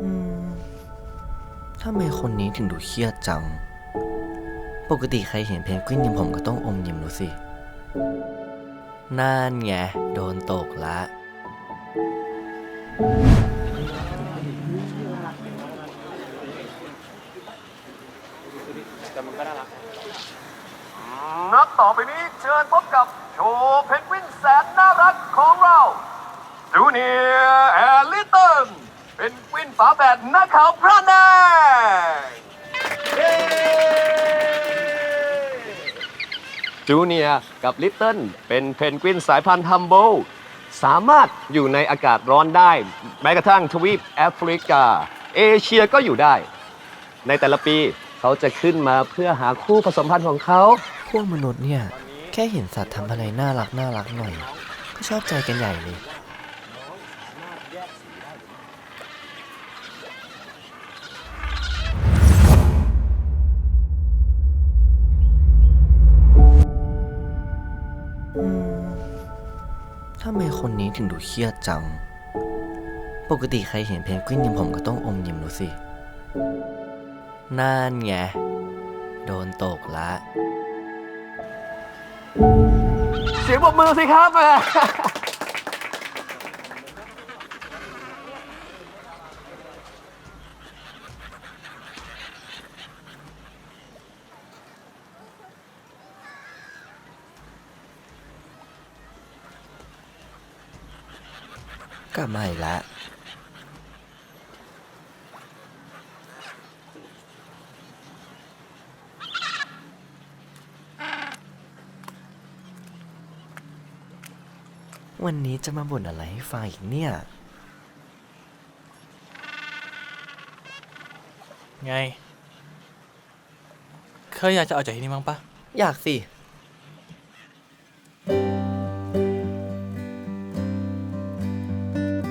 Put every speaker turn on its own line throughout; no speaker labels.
อืมทำไมคนนี้ถึงดูเครียดจัง ปกติใครเห็นเพนกวินยิ้มผมก็ต้องอมยิ้มรู้สิ นั่นไง โดนตกละ
นัดต่อไปนี้เชิญพบกับโชว์เพนกวินแสนน่ารักของเรา จูเนียร์แอลลิตันเป็นกวิน ฝาแฝดหน้าขาวพระแนงจูเนียกับลิตเติ้ลเป็นเพนกวินสายพันธุ์ฮัมโบลสามารถอยู่ในอากาศร้อนได้ แม้กระทั่งทวีปแอฟริกา เอเชียก็อยู่ได้ ในแต่ละปีเขาจะขึ้นมาเพื่อหาคู่ผสมพันธุ์ของเขา
พวกมนุษย์เนี่ย แค่เห็นสัตว์ทำอะไรน่ารักน่ารักหน่อย ก็ชอบใจกันใหญ่เลย ทำไมคนนี้ถึงดูเครียดจัง ปกติใครเห็นเพนกวินยิ้มผมก็ต้องอมยิ้มรู้สิ นั่นไง โดนตกละ
เสียงปรบมือสิครับ
กลับมาอีกแล้ววันนี้จะมาบ่นอะไรให้ฟังอีกเนี่ย
ไง เคยอยากจะออกจากที่นี่มั้างปะ
อยากสิ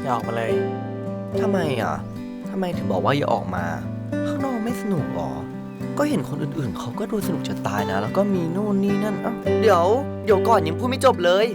อยาออกมาเลย
ทำไมอะทำไมถึงบอกว่าอย่าออกมา ข้างนอกไม่สนุกหรอ ก็เห็นคนอื่นๆ เขาก็ดูสนุกจะตายนะ แล้วก็มีนู่นนี่นั่นเอ้าเดี๋ยว เดี๋ยวก่อนยังพูดไม่จบเลย